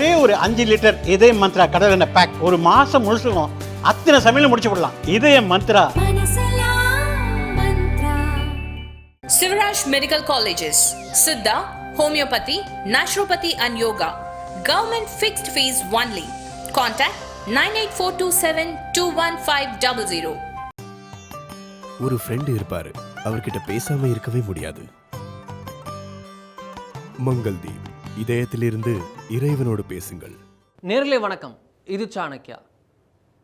ஒரே ஒரு அஞ்சு லிட்டர் இதய மந்த்ரா கடல் எண்ணெய் பேக் ஒரு மாசம் முழுசுக்கும் அத்தனை சமையலும் முடிச்சு விடலாம். இதய Mantra. Sivaraj Medical Colleges, Siddha, Homeopathy, Naturopathy and Yoga. Government fixed fees only. Contact 98427 ஒரு ஃப்ரெண்டு இருப்பாரு. அவர்கிட்ட பேசாம இருக்கவே முடியாது. மங்கள்தீப். இதயத்திலிருந்து இறைவனோடு பேசுங்கள். நேர்லே வணக்கம். இது சாணக்கியா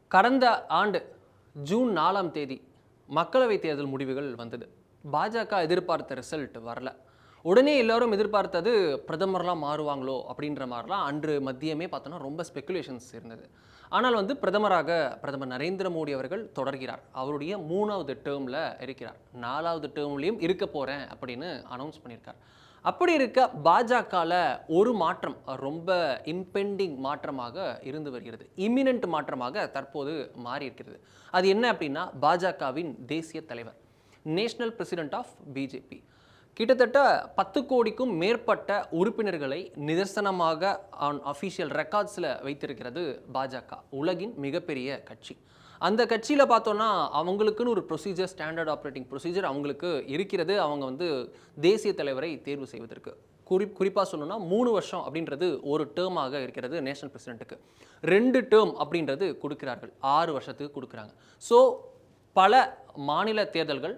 கடந்த ஆண்டு ஜூன் நாலாம் தேதி மக்களவைத் தேர்தல் முடிவுகள் வந்தது. பாஜக எதிர்பார்த்த ரிசல்ட் வரல. உடனே எல்லாரும் எதிர்பார்த்தது பிரதமர்லாம் மாறுவாங்களோ அப்படின்ற மாதிரிலாம் அன்று மத்தியமே பார்த்தோன்னா ரொம்ப ஸ்பெகுலேஷன்ஸ் இருந்தது. ஆனால் வந்து பிரதமராக பிரதமர் நரேந்திர மோடி அவர்கள் தொடர்கிறார். அவருடைய மூணாவது டேர்மில் இருக்கிறார். நாலாவது டேர்ம்லேயும் இருக்க போகிறேன் அப்படின்னு அனௌன்ஸ் பண்ணியிருக்கார். அப்படி இருக்க பாஜகவில் ஒரு மாற்றம் ரொம்ப இம்பெண்டிங் மாற்றமாக இருந்து வருகிறது. இமினன்ட் மாற்றமாக தற்போது மாறி இருக்கிறது. அது என்ன அப்படின்னா பாஜகவின் தேசிய தலைவர் நேஷனல் பிரசிடென்ட் ஆஃப் பிஜேபி கிட்டத்தட்ட பத்து கோடிக்கும் மேற்பட்ட உறுப்பினர்களை நிதர்சனமாக ஆன் அஃபிஷியல் ரெக்கார்ட்ஸில் வைத்திருக்கிறது பாஜக உலகின் மிகப்பெரிய கட்சி. அந்த கட்சியில் பார்த்தோன்னா அவங்களுக்குன்னு ஒரு ப்ரொசீஜர் ஸ்டாண்டர்ட் ஆப்ரேட்டிங் ப்ரொசீஜர் அவங்களுக்கு இருக்கிறது. அவங்க வந்து தேசிய தலைவரை தேர்வு செய்வதற்கு. குறி குறிப்பாக சொல்லணும்னா மூணு வருஷம் அப்படின்றது ஒரு டேர்மாக இருக்கிறது நேஷனல் பிரசிடென்ட்டுக்கு ரெண்டு டேர்ம் அப்படின்றது கொடுக்கிறார்கள். ஆறு வருஷத்துக்கு கொடுக்குறாங்க. ஸோ பல மாநில தேர்தல்கள்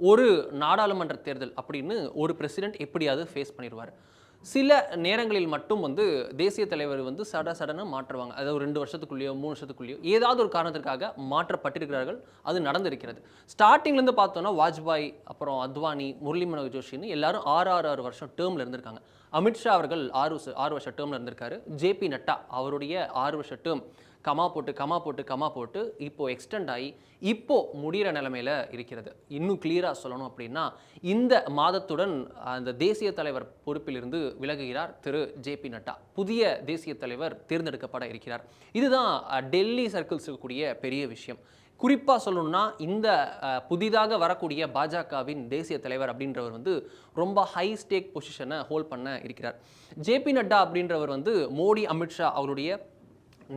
ஒரு நாடாளுமன்ற தேர்தல் அப்படின்னு ஒரு பிரசிடென்ட் எப்படியாவது ஃபேஸ் பண்ணிடுவார். சில நேரங்களில் மட்டும் வந்து தேசிய தலைவர் வந்து சட சடனாக மாற்றுவாங்க. அதாவது ஒரு ரெண்டு வருஷத்துக்குள்ளேயோ மூணு வருஷத்துக்குள்ளேயோ ஏதாவது ஒரு காரணத்திற்காக மாற்றப்பட்டிருக்கிறார்கள். அது நடந்திருக்கிறது. ஸ்டார்டிங்லேருந்து பார்த்தோன்னா வாஜ்பாய் அப்புறம் அத்வானி முரளி மனோகர் ஜோஷின்னு எல்லாரும் ஆறு ஆறு ஆறு வருஷம் டேர்மில் இருந்திருக்காங்க. அமித்ஷா அவர்கள் ஆறு ஆறு வருஷம் டேர்மில் இருந்திருக்காரு. ஜேபி நட்டா அவருடைய ஆறு வருஷ டேர்ம் கமா போட்டு கமா போட்டு கமா போட்டு இப்போது எக்ஸ்டெண்ட் ஆகி இப்போது முடிகிற நிலைமையில இருக்கிறது. இன்னும் கிளியராக சொல்லணும் அப்படின்னா இந்த மாதத்துடன் அந்த தேசிய தலைவர் பொறுப்பிலிருந்து விலகுகிறார் திரு ஜேபி நட்டா. புதிய தேசிய தலைவர் தேர்ந்தெடுக்கப்பட இருக்கிறார். இதுதான் டெல்லி சர்க்கிள்ஸ் இருக்கக்கூடிய பெரிய விஷயம். குறிப்பாக சொல்லணும்னா இந்த புதிதாக வரக்கூடிய பாஜகவின் தேசிய தலைவர் அப்படின்றவர் வந்து ரொம்ப ஹை ஸ்டேக் பொசிஷனை ஹோல்ட் பண்ண இருக்கிறார். ஜேபி நட்டா அப்படின்றவர் வந்து மோடி அமித்ஷா அவருடைய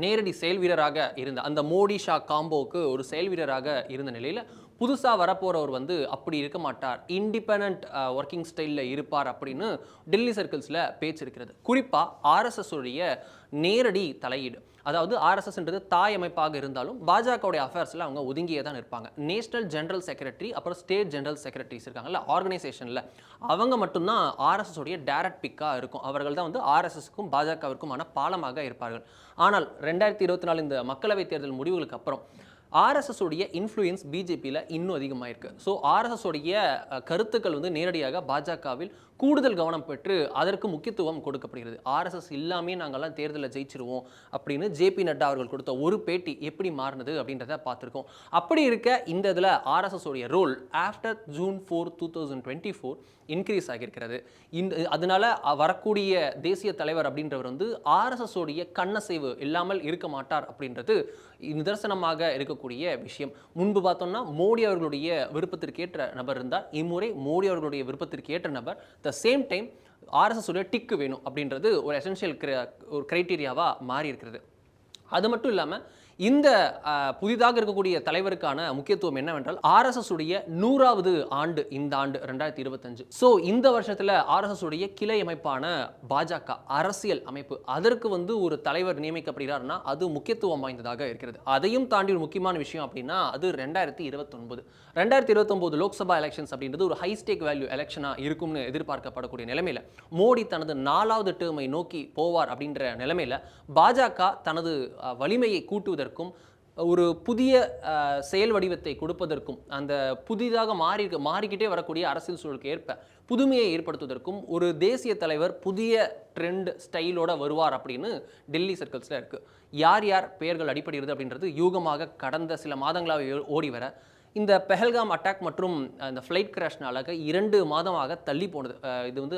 நேரடி செயல் வீரராக இருந்த அந்த மோடி ஷா காம்போவுக்கு ஒரு செயல் வீரராக இருந்த நிலையில் புதுசாக வரப்போகிறவர் வந்து அப்படி இருக்க மாட்டார். இண்டிபெண்ட் ஒர்க்கிங் ஸ்டைலில் இருப்பார் அப்படின்னு டெல்லி சர்க்கிள்ஸில் பேச்சு இருக்கிறது. குறிப்பாக ஆர்எஸ்எஸ் உடைய நேரடி தலையீடு. அதாவது ஆர்எஸ்எஸ்ன்றது தாய் அமைப்பாக இருந்தாலும் பாஜகவுடைய அஃபேர்ஸில் அவங்க ஒதுங்கியே தான் இருப்பாங்க நேஷனல் ஜென்ரல் செக்ரட்டரி அப்புறம் ஸ்டேட் ஜென்ரல் செக்ரட்டரிஸ் இருக்காங்கல்ல ஆர்கனைசேஷனில் அவங்க மட்டும்தான் ஆர்எஸ்எஸ் உடைய பிக்காக இருக்கும். அவர்கள் தான் வந்து ஆர்எஸ்எஸ்க்கும் பாஜகவிற்குமான பாலமாக இருப்பார்கள். ஆனால் ரெண்டாயிரத்தி இருபத்தி நாலு இந்த மக்களவைத் தேர்தல் முடிவுகளுக்கு அப்புறம் ஆர்எஸ்எஸ் உடைய இன்ஃப்ளூயன்ஸ் பிஜேபியில் இன்னும் அதிகமாகிருக்கு ஸோ ஆர்எஸ்எஸ் உடைய கருத்துக்கள் வந்து நேரடியாக பாஜகவில் கூடுதல் கவனம் பெற்று அதற்கு முக்கியத்துவம் கொடுக்கப்படுகிறது. ஆர்எஸ்எஸ் இல்லாமே நாங்கள்லாம் தேர்தலில் ஜெயிச்சிருவோம் அப்படின்னு ஜேபி நட்டா அவர்கள் கொடுத்த ஒரு பேட்டி எப்படி மாறினது அப்படின்றத பார்த்துருக்கோம். அப்படி இருக்க இந்த இதில் ஆர்எஸ்எஸ் உடைய role after June four two thousand twenty four increase ஆகியிருக்கிறது. இந்த அதனால வரக்கூடிய தேசிய தலைவர் அப்படின்றவர் வந்து ஆர்எஸ்எஸ் உடைய கண்ணசைவு இல்லாமல் இருக்க மாட்டார் அப்படின்றது நிதர்சனமாக இருக்கக்கூடிய விஷயம். முன்பு பார்த்தோம்னா மோடி அவர்களுடைய விருப்பத்திற்கேற்ற நபர் இருந்தார். இம்முறை மோடி அவர்களுடைய விருப்பத்திற்கு ஏற்ற நபர் த சேம் டைம் ஆர்எஸ்எஸ் உடைய டிக்கு வேணும் அப்படின்றது ஒரு எசென்ஷியல் ஒரு கிரைட்டீரியாவாக மாறி இருக்கிறது அது மட்டும் இல்லாமல் இந்த புதிதாக இருக்கக்கூடிய தலைவருக்கான முக்கியத்துவம் என்னவென்றால் ஆர்எஸ்எஸ் உடைய நூறாவது ஆண்டு இந்த ஆண்டு ரெண்டாயிரத்தி இருபத்தஞ்சு. ஸோ இந்த வருஷத்தில் ஆர்எஸ்எஸ் உடைய கிளை அமைப்பான பாஜக அரசியல் அமைப்பு அதற்கு வந்து ஒரு தலைவர் நியமிக்கப்படுகிறார்னா அது முக்கியத்துவம் வாய்ந்ததாக இருக்கிறது. அதையும் தாண்டி ஒரு முக்கியமான விஷயம் அப்படின்னா அது ரெண்டாயிரத்தி இருபத்தொன்பது. ரெண்டாயிரத்தி இருபத்தொம்போது லோக்சபா எலெக்ஷன்ஸ் அப்படின்றது ஒரு ஹை ஸ்டேக் வேல்யூ எலெக்ஷனாக இருக்கும்னு எதிர்பார்க்கப்படக்கூடிய நிலைமையில் மோடி தனது நாலாவது டேர்மை நோக்கி போவார் அப்படின்ற நிலைமையில் பாஜக தனது வலிமையை கூட்டுவதற்கு செய்வதற்கும் ஒரு புதிய செயல் வடிவத்தை கொடுப்பதற்கும் அந்த புதிதாக மாறி மாறிக்கிட்டே வரக்கூடிய அரசியல் சூழலுக்கு ஏற்ப புதுமையை ஏற்படுத்துவதற்கும் ஒரு தேசிய தலைவர் புதிய ட்ரெண்ட் ஸ்டைலோட வருவார் அப்படின்னு டெல்லி சர்க்கிள்ஸில் இருக்கு. யார் யார் பெயர்கள் அடிப்படுகிறது அப்படின்றது யூகமாக கடந்த சில மாதங்களாக ஓடி வர இந்த பெஹல்காம் அட்டாக் மற்றும் அந்த ஃப்ளைட் கிராஷ்னாலாக இரண்டு மாதமாக தள்ளி போனது இது வந்து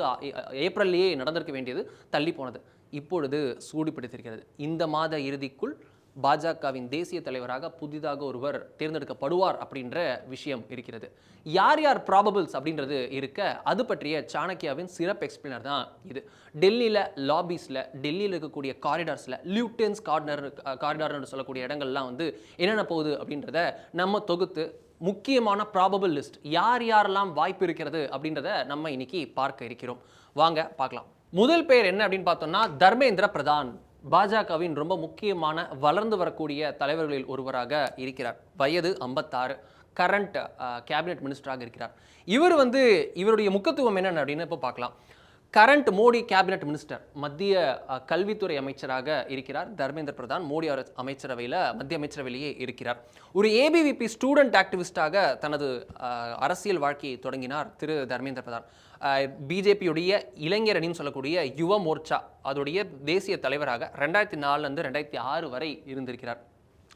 ஏப்ரல்லேயே ஏப்ரல்லையே நடந்திருக்க வேண்டியது தள்ளி போனது. இப்பொழுது சூடுபிடித்திருக்கிறது. இந்த மாத இறுதிக்குள் பாஜகவின் தேசிய தலைவராக புதிதாக ஒருவர் தேர்ந்தெடுக்கப்படுவார் அப்படின்ற விஷயம் இருக்கிறது. யார் யார் ப்ராபபிள்ஸ் அப்படின்றது இருக்க அது பற்றிய சாணக்கியாவின் சிறப்பு எக்ஸ்பிளைனர் தான் இது. டெல்லியில் லாபீஸில் டெல்லியில் இருக்கக்கூடிய காரிடார்ஸில் லியூட்டன்ஸ் கார்னர் காரிடார்னு சொல்லக்கூடிய இடங்கள்லாம் வந்து என்னென்ன போகுது அப்படின்றத நம்ம தொகுத்து முக்கியமான ப்ராபபிள் லிஸ்ட் யார் யாரெல்லாம் வாய்ப்பு இருக்கிறது அப்படின்றத நம்ம இன்னைக்கு பார்க்க இருக்கிறோம். வாங்க பார்க்கலாம். முதல் பேர் என்ன அப்படின்னு பார்த்தோம்னா தர்மேந்திர பிரதான். பாஜகவின் ரொம்ப முக்கியமான வளர்ந்து வரக்கூடிய தலைவர்களில் ஒருவராக இருக்கிறார். வயது ஐம்பத்தாறு. கரண்ட் கேபினெட் மினிஸ்டராக இருக்கிறார். இவர் வந்து இவருடைய முக்கியத்துவம் என்னென்ன அப்படின்னு இப்போ பார்க்கலாம். கரண்ட் மோடி கேபினட் மினிஸ்டர் மத்திய கல்வித்துறை அமைச்சராக இருக்கிறார். தர்மேந்திர பிரதான் மோடி அரசு அமைச்சரவையில் மத்திய அமைச்சரவையிலேயே இருக்கிறார். ஒரு ஏபிவிபி ஸ்டூடெண்ட் ஆக்டிவிஸ்டாக தனது அரசியல் வாழ்க்கையை தொடங்கினார் திரு தர்மேந்திர பிரதான். பிஜேபியுடைய இளைஞர் அணின்னு சொல்லக்கூடிய யுவ மோர்ச்சா அதோடைய தேசிய தலைவராக ரெண்டாயிரத்தி நாலுலேருந்து ரெண்டாயிரத்தி ஆறு வரை இருந்திருக்கிறார்.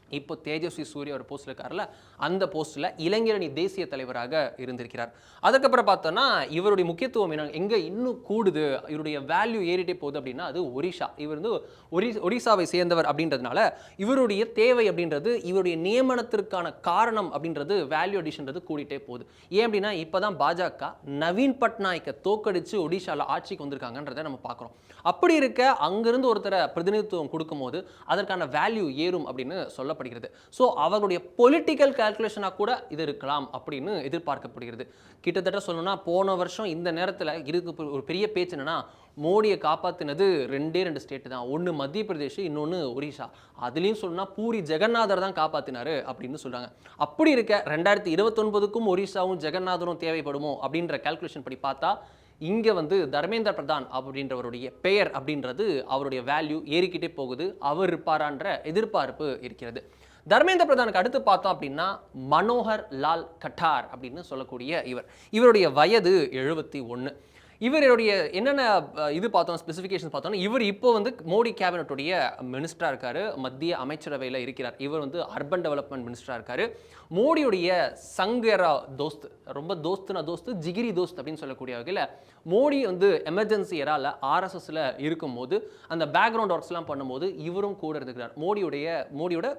இப்போ தேஜஸ்வி சூரிய ஒரு போஸ்ட்ல இருக்கார்ல அந்த போஸ்ட்ல இளைஞரணி தேசிய தலைவராக இருந்திருக்கிறார். அதுக்கப்புறம் பார்த்தோன்னா இவருடைய முக்கியத்துவம் என்ன எங்க இன்னும் கூடுது இவருடைய வேல்யூ ஏறிட்டே போகுது அப்படின்னா அது ஒரிஷா. இவர் வந்து ஒரி ஒரிசாவை சேர்ந்தவர் அப்படின்றதுனால இவருடைய தேவை அப்படின்றது இவருடைய நியமனத்திற்கான காரணம் அப்படின்றது வேல்யூ அடிஷன்றது கூடிட்டே போகுது. ஏன் அப்படின்னா இப்பதான் பாஜக நவீன் பட்நாயக்கை தோக்கடிச்சு ஒடிஷாவில் ஆட்சிக்கு வந்திருக்காங்கன்றதை நம்ம பார்க்குறோம். அப்படி இருக்க அங்கிருந்து ஒருத்தரை பிரதிநிதித்துவம் கொடுக்கும்போது அதற்கான வேல்யூ ஏறும் அப்படின்னு சொல்லப்படுகிறது. ஸோ அவருடைய பொலிட்டிக்கல் கால்குலேஷனாக கூட இது இருக்கலாம் அப்படின்னு எதிர்பார்க்கப்படுகிறது. கிட்டத்தட்ட சொல்லணும்னா போன வருஷம் இந்த நேரத்தில் இருக்கு ஒரு பெரிய பேச்சு என்னன்னா மோடியை காப்பாற்றினது ரெண்டே ரெண்டு ஸ்டேட்டு தான். ஒன்று மத்திய பிரதேஷ் இன்னொன்று ஒரிஷா அதுலேயும் சொல்லணும்னா பூரி ஜெகநாதர் தான் காப்பாற்றினாரு அப்படின்னு சொல்கிறாங்க அப்படி இருக்க ரெண்டாயிரத்தி இருபத்தொன்பதுக்கும் ஒரிஷாவும் ஜெகநாதரும் தேவைப்படுமோ அப்படின்ற கால்குலேஷன் படி பார்த்தா இங்கே வந்து தர்மேந்திர பிரதான் அப்படின்றவருடைய பெயர் அப்படின்றது அவருடைய வேல்யூ ஏறிக்கிட்டே போகுது. அவர் இருப்பாரான்ற எதிர்பார்ப்பு இருக்கிறது. தர்மேந்திர பிரதானுக்கு அடுத்து பார்த்தோம் அப்படின்னா மனோகர் லால் கட்டார் அப்படின்னு சொல்லக்கூடிய இவர். இவருடைய வயது எழுபத்தி ஒன்று இவருடைய என்னென்ன இது பார்த்தோம் ஸ்பெசிஃபிகேஷன் பார்த்தோம்னா இவர் இப்போ வந்து மோடி கேபினட்டுடைய மினிஸ்டராக இருக்கார் மத்திய அமைச்சரவையில் இருக்கிறார். இவர் வந்து அர்பன் டெவலப்மெண்ட் மினிஸ்டராக இருக்கார். மோடியுடைய சங்கரா தோஸ்த் ரொம்ப தோஸ்துனா தோஸ்து ஜிகிரி தோஸ்த் அப்படின்னு சொல்லக்கூடிய வகையில் மோடி வந்து எமர்ஜென்சி எரால ஆர்எஸ்எஸ்ல இருக்கும்போது அந்த பேக்ரவுண்ட் ஒர்க்ஸ்லாம் பண்ணும்போது இவரும் கூட இருந்துக்கிறார். மோடியுடைய மோடியோட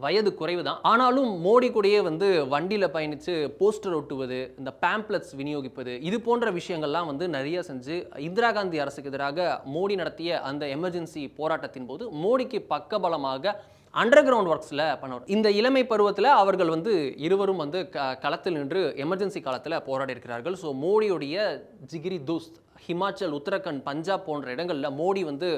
வயது குறைவு தான் ஆனாலும் மோடி கூடயே வந்து வண்டியில் பயணித்து போஸ்டர் ஒட்டுவது இந்த பேம்ப்ளெட்ஸ் விநியோகிப்பது இது போன்ற விஷயங்கள்லாம் வந்து நிறைய செஞ்சு இந்திரா காந்தி அரசுக்கு எதிராக மோடி நடத்திய அந்த எமர்ஜென்சி போராட்டத்தின் போது மோடிக்கு பக்கபலமாக அண்டர் கிரவுண்ட் ஒர்க்ஸில் பண்ணவர் இந்த இளமை பருவத்தில் அவர்கள் வந்து இருவரும் வந்து க களத்தில் நின்று எமர்ஜென்சி காலத்தில் போராடி இருக்கிறார்கள் ஸோ மோடியுடைய ஜிகிரி தோஸ்த் ஹிமாச்சல் உத்தரகண்ட் பஞ்சாப் போன்ற இடங்களில் மோடி வந்து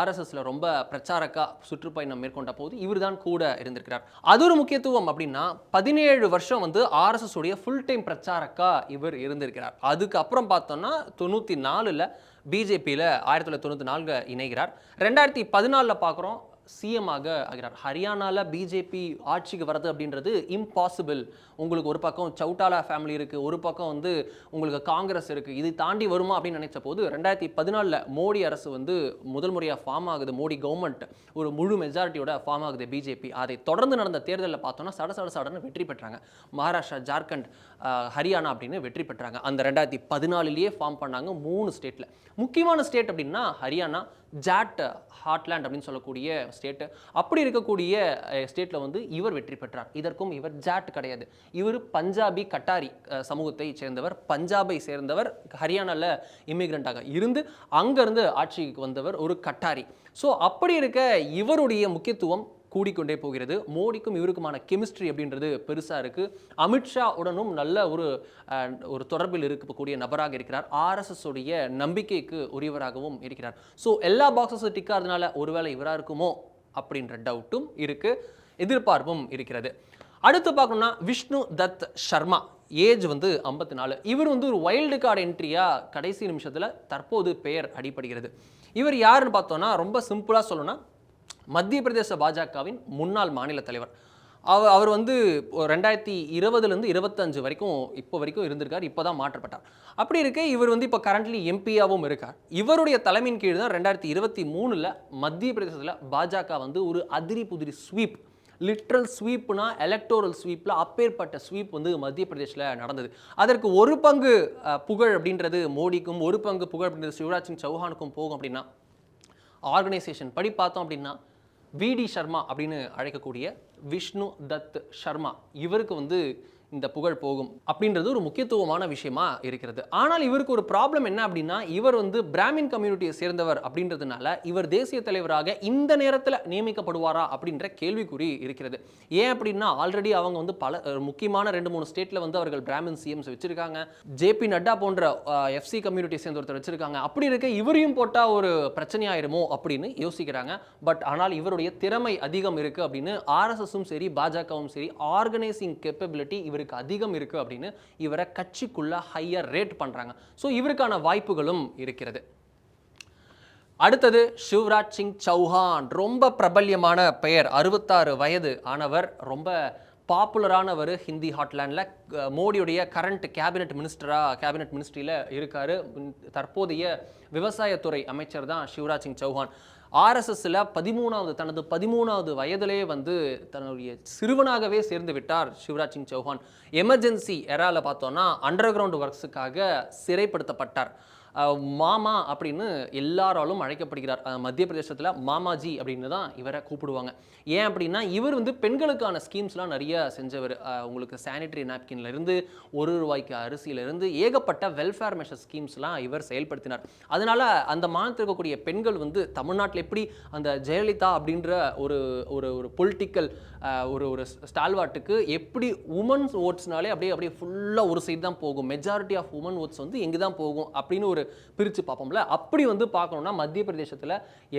ஆர்எஸ்எஸில் ரொம்ப பிரச்சாரக்கா சுற்றுப்பயணம் மேற்கொண்ட போது இவர் தான் கூட இருந்திருக்கிறார். அது ஒரு முக்கியத்துவம் அப்படின்னா பதினேழு வருஷம் வந்து ஆர்எஸ்எஸ் உடைய ஃபுல் டைம் பிரச்சாரக்கா இவர் இருந்திருக்கிறார். அதுக்கப்புறம் பார்த்தோம்னா தொண்ணூற்றி நாலில் பிஜேபியில் ஆயிரத்தி தொள்ளாயிரத்தி தொண்ணூற்றி நான்கு இணைகிறார். ரெண்டாயிரத்தி பதினாலில் பார்க்குறோம் சிஎம் ஆக ஆகிறார் ஹரியானாவில் பிஜேபி ஆட்சிக்கு வர்றது அப்படின்றது இம்பாசிபிள் உங்களுக்கு ஒரு பக்கம் சவுட்டாலா ஃபேமிலி இருக்குது ஒரு பக்கம் வந்து உங்களுக்கு காங்கிரஸ் இருக்குது இது தாண்டி வருமா அப்படின்னு நினைச்ச போது ரெண்டாயிரத்தி பதினாலில் மோடி அரசு வந்து முதல் முறையாக ஃபார்ம் ஆகுது. மோடி கவர்மெண்ட் ஒரு முழு மெஜாரிட்டியோட ஃபார்ம் ஆகுது பிஜேபி அதை தொடர்ந்து நடந்த தேர்தலில் பார்த்தோன்னா சட சட சடன்னு வெற்றி பெற்றாங்க. மகாராஷ்டிரா ஜார்க்கண்ட் ஹரியானா அப்படின்னு வெற்றி பெற்றாங்க. அந்த ரெண்டாயிரத்தி பதினாலுலேயே ஃபார்ம் பண்ணாங்க மூணு ஸ்டேட்டில் முக்கியமான ஸ்டேட் அப்படின்னா ஹரியானா ஜாட் ஹாட்லேண்ட் அப்படின்னு சொல்லக்கூடிய ஸ்டேட்டு அப்படி இருக்கக்கூடிய ஸ்டேட்டில் வந்து இவர் வெற்றி பெற்றார். இதற்கும் இவர் ஜாட் கிடையாது. இவர் பஞ்சாபி கட்டாரி சமூகத்தை சேர்ந்தவர். பஞ்சாபை சேர்ந்தவர் ஹரியானாவில் இமிக்ரெண்ட்டாக இருந்து அங்கேருந்து ஆட்சிக்கு வந்தவர் ஒரு கட்டாரி. ஸோ அப்படி இருக்க இவருடைய முக்கியத்துவம் கூடிக்கொண்டே போகிறது. மோடிக்கும் இவருக்குமான கெமிஸ்ட்ரி அப்படின்றது பெருசாக இருக்குது அமித்ஷா உடனும் நல்ல ஒரு ஒரு தொடர்பில் இருக்கக்கூடிய நபராக இருக்கிறார். ஆர்எஸ்எஸ் உடைய நம்பிக்கைக்கு உரியவராகவும் இருக்கிறார். ஸோ எல்லா பாக்ஸஸும் டிக்காதனால ஒருவேளை இவராக இருக்குமோ அப்படின்ற டவுட்டும் இருக்குது எதிர்பார்ப்பும் இருக்கிறது. அடுத்து பார்க்கணும்னா விஷ்ணு தத் சர்மா ஏஜ் வந்து ஐம்பத்தி நாலு இவர் வந்து ஒரு வைல்டு கார்டு என்ட்ரியாக கடைசி நிமிஷத்தில் தற்போது பெயர் அடிப்படுகிறது இவர் யாருன்னு பார்த்தோன்னா ரொம்ப சிம்பிளாக சொல்லணும்னா மத்திய பிரதேச பாஜகவின் முன்னாள் மாநில தலைவர். அவர் அவர் வந்து ரெண்டாயிரத்தி இருபதுலேருந்து இருபத்தஞ்சு வரைக்கும் இப்போ வரைக்கும் இருந்திருக்கார் இப்போ தான் மாற்றப்பட்டார். அப்படி இருக்க இவர் வந்து இப்போ கரண்ட்லி எம்பியாகவும் இருக்கார். இவருடைய தலைமையின் கீழ் தான் ரெண்டாயிரத்தி இருபத்தி மூணில் மத்திய பிரதேசத்தில் பாஜக வந்து ஒரு அதிரி புதிரி ஸ்வீப் லிட்ரல் ஸ்வீப்னா எலக்டோரல் ஸ்வீப்பில் அப்பேற்பட்ட ஸ்வீப் வந்து மத்திய பிரதேசில் நடந்தது. அதற்கு ஒரு பங்கு புகழ் அப்படின்றது மோடிக்கும் ஒரு பங்கு புகழ் அப்படின்றது சிவராஜ் சிங் சௌஹானுக்கும் போகும் அப்படின்னா ஆர்கனைசேஷன் படி பார்த்தோம் அப்படின்னா விடி சர்மா அப்படின்னு அழைக்கக்கூடிய விஷ்ணு தத் சர்மா இவருக்கு வந்து இந்த புகழ் போகும் அப்படின்றது ஒரு முக்கியத்துவமான விஷயமா இருக்கிறது. ஆனால் இவருக்கு ஒரு ப்ராப்ளம் என்ன அப்படின்னா இவர் வந்து பிராமின் கம்யூனிட்டியை சேர்ந்தவர் அப்படின்றதுனால இவர் தேசிய தலைவராக இந்த நேரத்தில் நியமிக்கப்படுவாரா அப்படின்ற கேள்விக்குறி இருக்கிறது. ஏன் அப்படின்னா ஆல்ரெடி அவங்க வந்து பல முக்கியமான ரெண்டு மூணு ஸ்டேட்ல வந்து அவர்கள் பிராமின் சிஎம்ஸ் வச்சிருக்காங்க. ஜேபி நட்டா போன்ற எஃப்சி கம்யூனிட்டியை சேர்ந்த ஒருத்தர் வச்சிருக்காங்க. அப்படி இருக்க இவரையும் போட்டால் ஒரு பிரச்சனையாயிருமோ அப்படின்னு யோசிக்கிறாங்க. பட் ஆனால் இவருடைய திறமை அதிகம் இருக்கு அப்படின்னு ஆர்எஸ்எஸும் சரி பாஜகவும் சரி ஆர்கனைசிங் கேப்பபிலிட்டி இவர் இவருக்கு அதிகம் இருக்கு அப்படின்னு இவரை கட்சிக்குள்ள ஹையர் ரேட் பண்றாங்க. ஸோ இவருக்கான வாய்ப்புகளும் இருக்கிறது. அடுத்தது சிவராஜ் சிங் சௌஹான். ரொம்ப பிரபல்யமான பெயர். அறுபத்தாறு வயது ஆனவர். ரொம்ப பாப்புலரானவர் ஹிந்தி ஹாட்லேண்டில் மோடியுடைய கரண்ட் கேபினெட் மினிஸ்டராக கேபினெட் மினிஸ்ட்ரியில் இருக்கார். தற்போதைய விவசாயத்துறை அமைச்சர் தான் சிவராஜ் சிங் சௌஹான். ஆர்எஸ்எஸ்ல பதிமூணாவது தனது பதிமூணாவது வயதிலே வந்து தன்னுடைய சிறுவனாகவே சேர்ந்து விட்டார் சிவராஜ் சிங் சௌஹான். எமர்ஜென்சி எராவில் பார்த்தோன்னா அண்டர் கிரவுண்ட் ஒர்க்ஸுக்காக சிறைப்படுத்தப்பட்டார். மாமா அப்படின்னு எல்லாராலும் அழைக்கப்படுகிறார். மத்திய பிரதேசத்தில் மாமாஜி அப்படின்னு தான் இவரை கூப்பிடுவாங்க. ஏன் அப்படின்னா இவர் வந்து பெண்களுக்கான ஸ்கீம்ஸ்லாம் நிறைய செஞ்சவர். உங்களுக்கு சானிட்டரி நாப்கின்லேருந்து ஒரு ரூபாய்க்கு அரிசியிலேருந்து ஏகப்பட்ட வெல்ஃபேர் மெஷர் ஸ்கீம்ஸ்லாம் இவர் செயல்படுத்தினார். அதனால் அந்த மாநிலத்தில் இருக்கக்கூடிய பெண்கள் வந்து தமிழ்நாட்டில் எப்படி அந்த ஜெயலலிதா அப்படின்ற ஒரு ஒரு ஒரு பொலிட்டிக்கல் ஒரு ஒரு ஸ்டால்வாட்டுக்கு எப்படி உமன்ஸ் ஓட்ஸ்னாலே அப்படியே அப்படியே ஃபுல்லாக ஒரு சைடு தான் போகும். மெஜாரிட்டி ஆஃப் உமன் ஓட்ஸ் வந்து எங்கே தான் போகும் அப்படின்னு ஒரு பிரித்து பார்ப்போம்ல. அப்படி வந்து பார்க்கணும்னா மத்திய பிரதேசத்தில்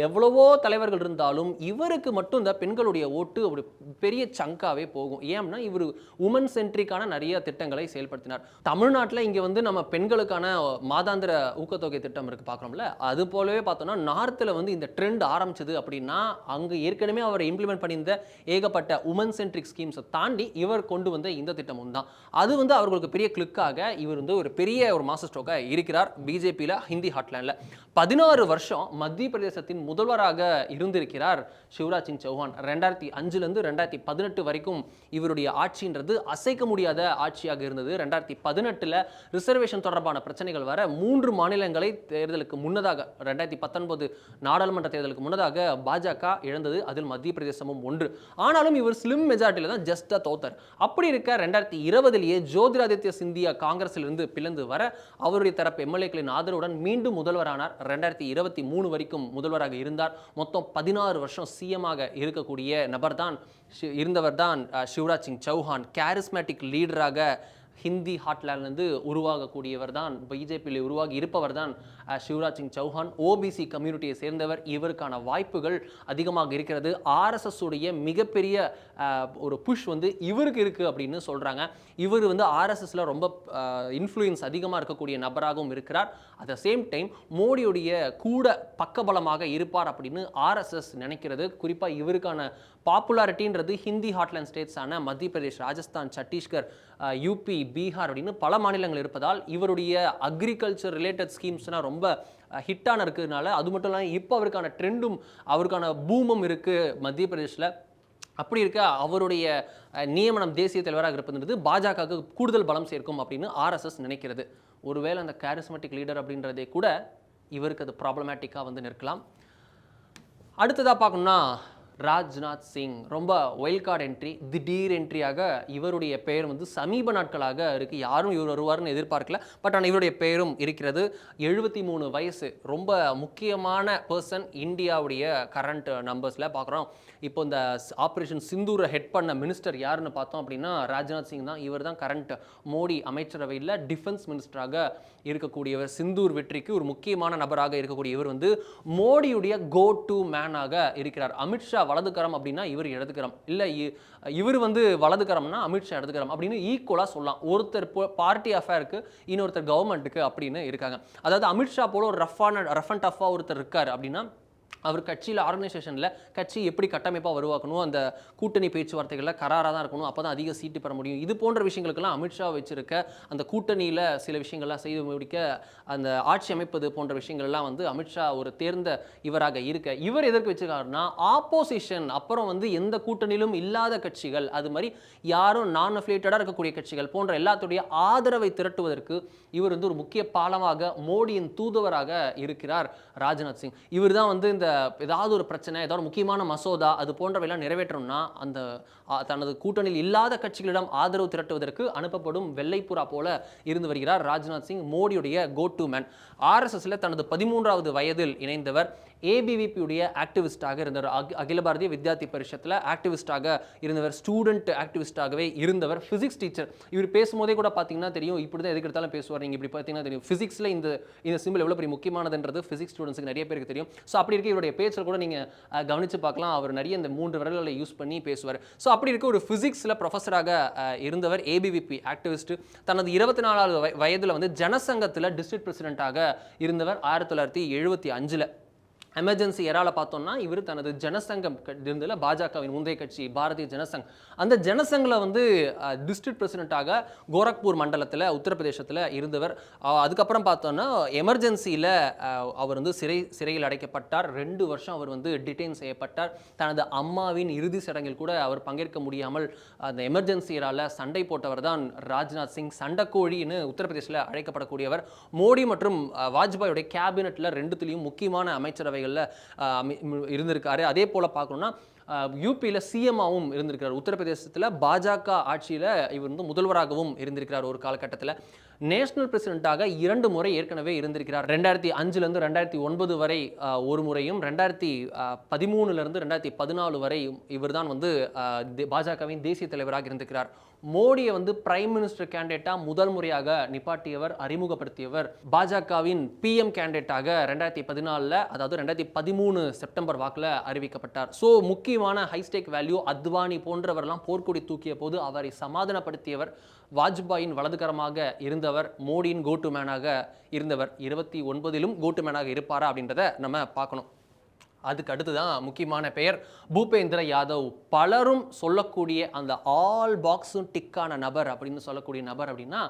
எவ்வளவோ தலைவர்கள் இருந்தாலும் இவருக்கு மட்டும் இந்த பெண்களுடைய ஓட்டு ஒரு பெரிய சங்காவே போகும். ஏன்னா இவர் உமன் சென்ட்ரிக்கான நிறைய திட்டங்களை செயல்படுத்தினார். தமிழ்நாட்டில் இங்கே வந்து நம்ம பெண்களுக்கான மாதாந்திர ஊக்கத்தொகை திட்டம் இருக்கு பார்க்குறோம்ல அது போலவே பார்த்தோம்னா நார்த்தில் வந்து இந்த ட்ரெண்ட் ஆரம்பிச்சது அப்படின்னா அங்கே ஏற்கனவே அவர் இம்ப்ளிமெண்ட் பண்ணியிருந்த ஏகப்பட்ட உமன் சென்ட்ரிக் ஸ்கீம்ஸை தாண்டி இவர் கொண்டு வந்த இந்த திட்டமும் தான். அது வந்து அவர்களுக்கு பெரிய கிளிக்காக இவர் வந்து ஒரு பெரிய ஒரு மாஸ்டர் ஸ்ட்ரோக்காக இருக்கிறார். பிஜே பிஜேபியில் ஹிந்தி ஹாட்லேண்டில் பதினாறு வருஷம் மத்திய பிரதேசத்தின் முதல்வராக இருந்திருக்கிறார் சிவராஜ் சிங் சௌஹான். ரெண்டாயிரத்தி அஞ்சுலேருந்து ரெண்டாயிரத்தி பதினெட்டு வரைக்கும் இவருடைய ஆட்சின்றது அசைக்க முடியாத ஆட்சியாக இருந்தது. ரெண்டாயிரத்தி பதினெட்டில் ரிசர்வேஷன் தொடர்பான பிரச்சனைகள் வர மூன்று மாநிலங்களை தேர்தலுக்கு முன்னதாக ரெண்டாயிரத்தி பத்தொன்பது நாடாளுமன்ற தேர்தலுக்கு முன்னதாக பாஜக இழந்தது அதில் மத்திய பிரதேசமும் ஒன்று. ஆனாலும் இவர் ஸ்லிம் மெஜாரிட்டியில் தான் ஜஸ்டாக தோத்தர். அப்படி இருக்க ரெண்டாயிரத்தி இருபதுலேயே ஜோதிராதித்ய சிந்தியா காங்கிரஸிலிருந்து பிளந்து வர அவருடைய தரப்பு எம்எல்ஏக்களின் ஆதரவுடன் மீண்டும் முதல்வரானார். ரெண்டாயிரத்தி இருபத்தி மூணு வரைக்கும் முதல்வராக இருந்தார். மொத்தம் பதினாறு வருஷம் சிஎமாக இருக்கக்கூடிய நபர் தான் இருந்தவர் தான் சிவராஜ் சிங் சௌஹான். கேரிஸ்மேட்டிக் லீடராக ஹிந்தி ஹாட்லேண்ட்லேருந்து உருவாகக்கூடியவர் தான் பிஜேபியில் உருவாகி இருப்பவர் தான் சிவராஜ் சிங் சௌஹான். ஓபிசி கம்யூனிட்டியை சேர்ந்தவர். இவருக்கான வாய்ப்புகள் அதிகமாக இருக்கிறது. ஆர்எஸ்எஸ் உடைய மிகப்பெரிய ஒரு புஷ் வந்து இவருக்கு இருக்குது அப்படின்னு சொல்கிறாங்க இவர் வந்து ஆர்எஸ்எஸில் ரொம்ப இன்ஃப்ளூயன்ஸ் அதிகமாக இருக்கக்கூடிய நபராகவும் இருக்கிறார். அட் த சேம் டைம் மோடியுடைய கூட பக்கபலமாக இருப்பார் அப்படின்னு ஆர்எஸ்எஸ் நினைக்கிறது. குறிப்பாக இவருக்கான பாப்புலாரிட்டின்றது ஹிந்தி ஹாட்லேண்ட் ஸ்டேட்ஸான மத்திய பிரதேஷ் ராஜஸ்தான் சத்தீஸ்கர் யூபி பீகார் அப்படின்னு பல மாநிலங்கள் இருப்பதால் இவருடைய அக்ரிகல்ச்சர் ரிலேட்டட் ஸ்கீம்ஸ்னால் ரொம்ப ஹிட்டான இருக்கிறதுனால அது மட்டும் இல்லாமல் இப்போ அவருக்கான ட்ரெண்டும் அவருக்கான பூமும் இருக்குது மத்திய பிரதேஷில். அப்படி இருக்க அவருடைய நியமனம் தேசிய தலைவராக இருப்பதுன்றது பாஜகவுக்கு கூடுதல் பலம் சேர்க்கும் அப்படின்னு ஆர்எஸ்எஸ் நினைக்கிறது. ஒருவேளை அந்த கேரிஸ்மெட்டிக் லீடர் அப்படின்றதே கூட இவருக்கு அது ப்ராப்ளமேட்டிக்காக வந்து நிற்கலாம். அடுத்ததாக பார்க்கணும்னா ராஜ்நாத் சிங். ரொம்ப ஒயில் கார்டு என்ட்ரி திடீர் என்ட்ரியாக இவருடைய பெயர் வந்து சமீப நாட்களாக இருக்குது யாரும் இவர் வருவார்னு எதிர்பார்க்கல. பட் ஆனால் இவருடைய பெயரும் இருக்கிறது. எழுபத்தி மூணு வயசு ரொம்ப முக்கியமான பர்சன் இந்தியாவுடைய கரண்ட் நம்பர்ஸில் பார்க்குறோம் இப்போ இந்த ஆப்ரேஷன் சிந்தூரை ஹெட் பண்ண மினிஸ்டர் யாருன்னு பார்த்தோம் அப்படின்னா ராஜ்நாத் சிங் தான். இவர் தான் கரண்ட் மோடி அமைச்சரவையில் டிஃபென்ஸ் மினிஸ்டராக இருக்கக்கூடியவர். சிந்தூர் வெற்றிக்கு ஒரு முக்கியமான நபராக இருக்கக்கூடிய இவர் வந்து மோடியுடைய கோ டு மேனாக இருக்கிறார். அமித்ஷா வலதுக்கரம் அப்படின்னா இவர் இடதுக்கரம் இல்லை இவர் வந்து வலதுக்கரம்னா அமித்ஷா இடதுக்கரம் அப்படின்னு ஈக்குவலாக சொல்லலாம். ஒருத்தர் பார்ட்டி அஃபேருக்கு இன்னொருத்தர் கவர்மெண்ட்டுக்கு அப்படின்னு இருக்காங்க. அதாவது அமித்ஷா போல ஒரு ரஃபான ரஃப் அண்ட் டஃபாக ஒருத்தர் இருக்கார் அப்படின்னா அவர் கட்சியில் ஆர்கனைசேஷனில் கட்சி எப்படி கட்டமைப்பாக உருவாக்கணும் அந்த கூட்டணி பேச்சுவார்த்தைகளில் கராராக தான் இருக்கணும் அப்போ தான் அதிக சீட்டு பெற முடியும். இது போன்ற விஷயங்களுக்கெல்லாம் அமித்ஷா வச்சிருக்க அந்த கூட்டணியில் சில விஷயங்கள்லாம் செய்து முடிக்க அந்த ஆட்சி அமைப்பது போன்ற விஷயங்கள்லாம் வந்து அமித்ஷா ஒரு தேர்ந்த இவராக இருக்க. இவர் எதற்கு வச்சிருக்காருன்னா ஆப்போசிஷன் அப்புறம் வந்து எந்த கூட்டணியிலும் இல்லாத கட்சிகள் அது மாதிரி யாரும் நான் அஃபிலேட்டடாக இருக்கக்கூடிய கட்சிகள் போன்ற எல்லாத்துடைய ஆதரவை திரட்டுவதற்கு இவர் வந்து ஒரு முக்கிய பாலமாக மோடியின் தூதுவராக இருக்கிறார் ராஜ்நாத் சிங். இவர் தான் வந்து இந்த ஏதாவது ஒரு பிரச்சனை ஏதாவது முக்கியமான மசோதா அது போன்றவையெல்லாம் நிறைவேற்றணும்னா அந்த தனது கூட்டணியில் இல்லாத கட்சிகளிடம் ஆதரவு திரட்டுவதற்கு அனுப்பப்படும் வெள்ளைப்புறா போல இருந்து வருகிறார் ராஜ்நாத் சிங் மோடியுடைய கோ டு மேன் ஆர்எஸ்எஸ்ல தனது பதிமூன்றாவது வயதில் இணைந்தவர் ஏபிவிபியுடைய ஆக்டிவிஸ்டாக இருந்தவர். அகி- அகில பாரதிய வித்யார்த்தி பரிஷத்தில் ஆக்டிவிஸ்டாக இருந்தவர் ஸ்டூடெண்ட் ஆக்டிவிஸ்டாகவே இருந்தவர் ஃபிசிக்ஸ் டீச்சர் இவர் பேசும்போதே கூட பார்த்தீங்கன்னா தெரியும் இப்படி தான் எதுக்கு எடுத்தாலும் பேசுவார். நீங்கள் இப்படி பார்த்தீங்கன்னா தெரியும். ஃபிசிக்ஸில் இந்த இந்த சிம்பிள் எவ்வளோ பெரிய முக்கியமானதுன்றது ஃபிசிக்ஸ் ஸ்டூடெண்ட்ஸுக்கு நிறைய பேருக்கு தெரியும். ஸோ அப்படி இருக்க இவருடைய பேச்சில் கூட நீங்கள் கவனித்து பார்க்கலாம். அவர் நிறைய இந்த மூன்று விரல்களை யூஸ் பண்ணி பேசுவார். ஸோ அப்படி இருக்க ஒரு ஃபிசிக்ஸில் ப்ரொஃபஸராக இருந்தவர் ஏபிவிபி ஆக்டிவிஸ்ட் தனது இருபத்தி நாலாவது வய வயதில் வந்து ஜனசங்கத்தில் டிஸ்ட்ரிக்ட் பிரசிடென்ட்டாக இருந்தவர் ஆயிரத்தி தொள்ளாயிரத்தி எழுபத்தி அஞ்சில். எமர்ஜென்சி எரால பார்த்தோம்னா இவர் தனது ஜனசங்கம் க- பாஜகவின் முந்தைய கட்சி பாரதிய ஜனசங் அந்த ஜனசங்கில் வந்து டிஸ்ட்ரிக்ட் பிரசிடென்ட்டாக கோரக்பூர் மண்டலத்தில் உத்தரப்பிரதேசத்தில் இருந்தவர். அதுக்கப்புறம் பார்த்தோன்னா எமர்ஜென்சியில் அவர் வந்து சிறை சிறையில் அடைக்கப்பட்டார். ரெண்டு வருஷம் அவர் வந்து டிடெயின் செய்யப்பட்டார். தனது அம்மாவின் இறுதி சடங்கில் கூட அவர் பங்கேற்க முடியாமல் அந்த எமர்ஜென்சி எரால சண்டை போட்டவர் தான் ராஜ்நாத் சிங். சண்டைக்கோழின்னு உத்தரப்பிரதேசில் அழைக்கப்படக்கூடியவர். மோடி மற்றும் அஹ், வாஜ்பாயோடைய கேபினெட்டில் ரெண்டுத்துலேயும் முக்கியமான அமைச்சரவை அமைச்சரவைகளில் இருந்திருக்காரு. அதே போல் பார்க்கணும்னா யூபியில் சிஎம்மாவும் இருந்திருக்கிறார். உத்தரப்பிரதேசத்தில் பாஜக ஆட்சியில் இவர் வந்து முதல்வராகவும் இருந்திருக்கிறார் ஒரு காலகட்டத்தில். நேஷனல் பிரசிடென்ட்டாக இரண்டு முறை ஏற்கனவே இருந்திருக்கிறார். ரெண்டாயிரத்தி அஞ்சுலேருந்து ரெண்டாயிரத்தி ஒன்பது வரை ஒரு முறையும் ரெண்டாயிரத்தி பதிமூணுலேருந்து ரெண்டாயிரத்தி பதினாலு வரை இவர் தான் வந்து பாஜகவின் தேசிய தலைவராக இருந்திருக்கிறார். மோடியை வந்து பிரைம் மினிஸ்டர் கேண்டிடேட்டாக முதல் முறையாக நிப்பாட்டியவர் அறிமுகப்படுத்தியவர். பாஜகவின் பிஎம் கேண்டிடேட்டாக ரெண்டாயிரத்தி பதினாலில் அதாவது ரெண்டாயிரத்தி பதிமூணு செப்டம்பர் வாக்கில் அறிவிக்கப்பட்டார். ஸோ முக்கியமான ஹைஸ்டேக் வேல்யூ அத்வானி போன்றவரெல்லாம் போர்க்கொடி தூக்கிய போது அவரை சமாதானப்படுத்தியவர் வாஜ்பாயின் வலதுகரமாக இருந்த இருந்தவர் மோடியின் கோட்டு மேனாக இருந்தவர். இருபத்தி ஒன்பதிலும் கோட்டு மேனாக இருப்பாரா அப்படின்றத நம்ம பார்க்கணும். அதுக்கு அடுத்து தான் முக்கியமான பெயர் பூபேந்திர யாதவ். பலரும் சொல்லக்கூடிய அந்த ஆல் பாக்ஸும் டிக்கான நபர் அப்படின்னு சொல்லக்கூடிய நபர் அப்படின்னா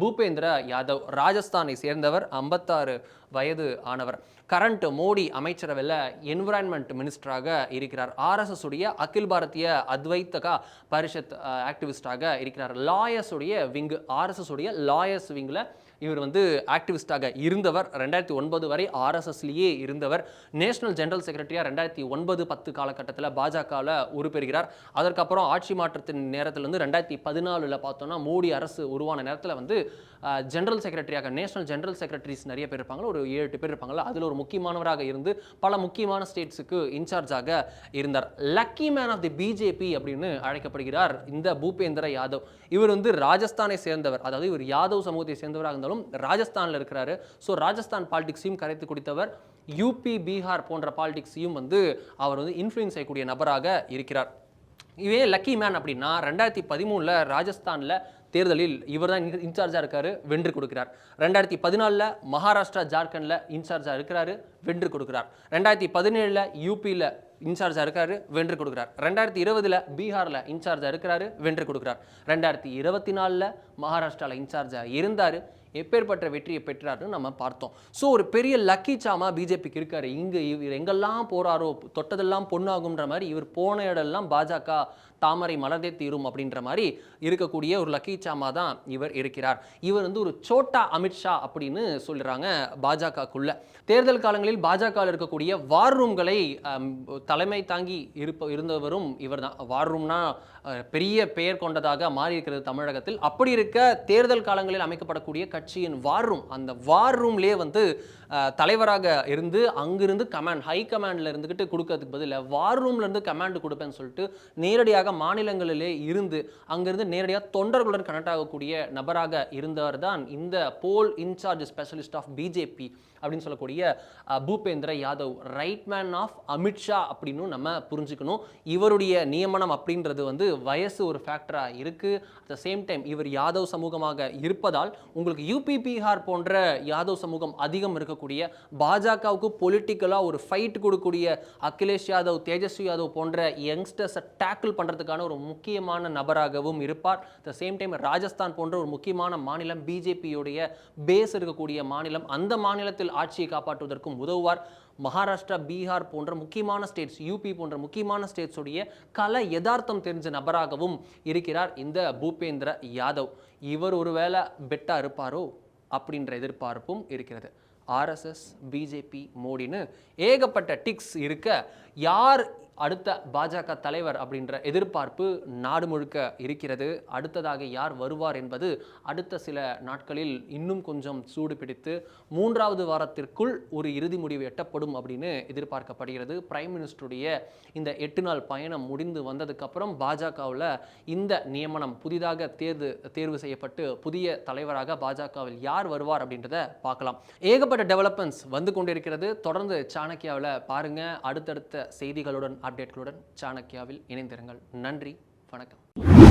பூபேந்திர யாதவ் ராஜஸ்தானை சேர்ந்தவர் ஐம்பத்தாறு வயது ஆனவர். கரண்ட் மோடி அமைச்சரவையில் என்விரான்மெண்ட் மினிஸ்டராக இருக்கிறார். ஆர்எஸ்எஸ் உடைய அகில் பாரதிய அத்வைத்தகா பரிஷத் ஆக்டிவிஸ்டாக இருக்கிறார். லாயர்ஸ் உடைய விங்கு ஆர்எஸ்எஸ் உடைய லாயர்ஸ் விங்கில் இவர் வந்து ஆக்டிவிஸ்டாக இருந்தவர். ரெண்டாயிரத்தி ஒன்பது வரை ஆர்எஸ்எஸ்லேயே இருந்தவர். நேஷனல் ஜெனரல் செக்ரட்டரியாக ரெண்டாயிரத்தி ஒன்பது பத்து காலகட்டத்தில் பாஜகவில் உருப்பெறுகிறார். அதற்கப்புறம் ஆட்சி மாற்றத்தின் நேரத்திலிருந்து ரெண்டாயிரத்தி பதினாலில் பார்த்தோன்னா மோடி அரசு உருவான நேரத்தில் வந்து ஜெனரல் செக்ரட்டரியாக நேஷனல் ஜெனரல் செக்ரட்டரிஸ் நிறைய பேர் இருப்பாங்க ஒரு ஏழு எட்டு பேர் இருப்பாங்கல்ல. அதில் ஒரு முக்கியமானவராக இருந்து பல முக்கியமான ஸ்டேட்ஸுக்கு இன்சார்ஜாக இருந்தார். Lucky man of the BJP அப்படின்னு அழைக்கப்படுகிறார் இந்த பூபேந்திர யாதவ். இவர் வந்து ராஜஸ்தானை சேர்ந்தவர். அதாவது இவர் யாதவ் சமூகத்தை சேர்ந்தவராக இருந்தாலும் ராஜஸ்தானில் இருக்கிறாரு. ஸோ ராஜஸ்தான் பாலிடிக்ஸையும் கரைத்து குடித்தவர் யூபி பீகார் போன்ற பாலிடிக்ஸையும் வந்து அவர் வந்து இன்ஃப்ளூயன்ஸ் செய்யக்கூடிய நபராக இருக்கிறார். இவே லக்கி மேன் அப்படின்னா ரெண்டாயிரத்தி பதிமூணில் ராஜஸ்தானில் தேர்தலில் இவர் தான் இன்சார்ஜாக இருக்காரு வென்று கொடுக்கிறார். ரெண்டாயிரத்தி பதினாலில் மகாராஷ்டிரா ஜார்க்கண்டில் இன்சார்ஜாக இருக்கிறாரு வென்று கொடுக்கிறார். ரெண்டாயிரத்தி பதினேழில் யூபியில் இன்சார்ஜாக இருக்காரு வென்று கொடுக்குறார். ரெண்டாயிரத்தி இருபதில் பீகாரில் இன்சார்ஜாக இருக்கிறாரு வென்று கொடுக்குறார். ரெண்டாயிரத்தி இருபத்தி நாலில் மகாராஷ்டிராவில் இன்சார்ஜாக இருந்தார் எப்பேற்பட்ட வெற்றியை பெற்றாருன்னு நம்ம பார்த்தோம். ஸோ ஒரு பெரிய லக்கி சாமா பிஜேபிக்கு இருக்காரு. இங்கே இவர் எங்கெல்லாம் போறாரோ தொட்டதெல்லாம் பொண்ணாகுன்ற மாதிரி இவர் போன இடம்லாம் பாஜக தாமரை மலர்ந்தே தீரும் அப்படின்ற மாதிரி இருக்கக்கூடிய ஒரு லக்கி சாமா தான் இவர் இருக்கிறார். இவர் வந்து ஒரு சோட்டா அமித்ஷா அப்படின்னு சொல்கிறாங்க பாஜகக்குள்ள. தேர்தல் காலங்களில் பாஜகவில் இருக்கக்கூடிய வார் ரூம்களை தலைமை தாங்கி இருப்ப இருந்தவரும் இவர் தான். வார் ரூம்னா பெரிய பெயர் கொண்டதாக மாறி இருக்கிறது தமிழகத்தில். அப்படி இருக்க தேர்தல் காலங்களில் அமைக்கப்படக்கூடிய கட்சியின் வார் ரூம் அந்த வார் ரூம்லேயே வந்து தலைவராக இருந்து அங்கிருந்து கமாண்ட் ஹை கமாண்டில் இருந்துக்கிட்டு கொடுக்கறதுக்கு பதில் வார் ரூம்லேருந்து கமாண்ட் கொடுப்பேன்னு சொல்லிட்டு நேரடியாக மாநிலங்களிலே இருந்து அங்கிருந்து நேரடியாக தொண்டர்களுடன் கனெக்ட் ஆகக்கூடிய நபராக இருந்தவர் தான் இந்த poll incharge specialist of BJP அப்படின்னு சொல்லக்கூடிய Bhupendra Yadav. Right man of Amit Shah அப்படின்னு நம்ம புரிஞ்சுக்கணும். இவருடைய நியமனம் அப்படின்றது வந்து வயசு ஒரு ஃபேக்டராக இருக்கு. அட் த சேம் டைம் இவர் யாதவ் சமூகமாக இருப்பதால் உங்களுக்கு யூபி பீகார் போன்ற யாதவ் சமூகம் அதிகம் இருக்கக்கூடிய பாஜகவுக்கு பொலிட்டிக்கலாக ஒரு ஃபைட் கொடுக்கக்கூடிய அகிலேஷ் யாதவ் தேஜஸ்வி யாதவ் போன்ற யங்ஸ்டர்ஸை டேக்கிள் பண்ணுறதுக்கான ஒரு முக்கியமான நபராகவும் இருப்பார். த சேம் டைம் ராஜஸ்தான் போன்ற ஒரு முக்கியமான மாநிலம் பிஜேபியுடைய பேஸ் இருக்கக்கூடிய மாநிலம் அந்த மாநிலத்தில் ஆட்சியை காப்பாற்றுவதற்கும் உதவுவார். மகாராஷ்டிரா பீகார் போன்ற முக்கியமான ஸ்டேட்ஸ் யூபி போன்ற முக்கியமான ஸ்டேட்ஸுடைய கல யதார்த்தம் தெரிஞ்ச நபராகவும் இருக்கிறார் இந்த பூபேந்திர யாதவ். இவர் ஒருவேளை பெட்டா இருப்பாரோ அப்படின்ற எதிர்பார்ப்பும் இருக்கிறது. ஆர்எஸ்எஸ் பிஜேபி மோடின்னு ஏகப்பட்ட டிக்ஸ் இருக்க யார் அடுத்த பாஜக தலைவர் அப்படின்ற எதிர்பார்ப்பு நாடு முழுக்க இருக்கிறது. அடுத்ததாக யார் வருவார் என்பது அடுத்த சில நாட்களில் இன்னும் கொஞ்சம் சூடு பிடித்து மூன்றாவது வாரத்திற்குள் ஒரு இறுதி முடிவு எட்டப்படும் அப்படின்னு எதிர்பார்க்கப்படுகிறது. பிரைம் மினிஸ்டருடைய இந்த எட்டு நாள் பயணம் முடிந்து வந்ததுக்கப்புறம் பாஜகவில் இந்த நியமனம் புதிதாக தேர்வு தேர்வு செய்யப்பட்டு புதிய தலைவராக பாஜகவில் யார் வருவார் அப்படின்றத பார்க்கலாம். ஏகப்பட்ட டெவலப்மெண்ட்ஸ் வந்து கொண்டிருக்கிறது. தொடர்ந்து சாணக்கியாவில் பாருங்க. அடுத்தடுத்த செய்திகளுடன் அப்டேட்களுடன் சாணக்கியாவில் இணைந்திருங்கள். நன்றி வணக்கம்.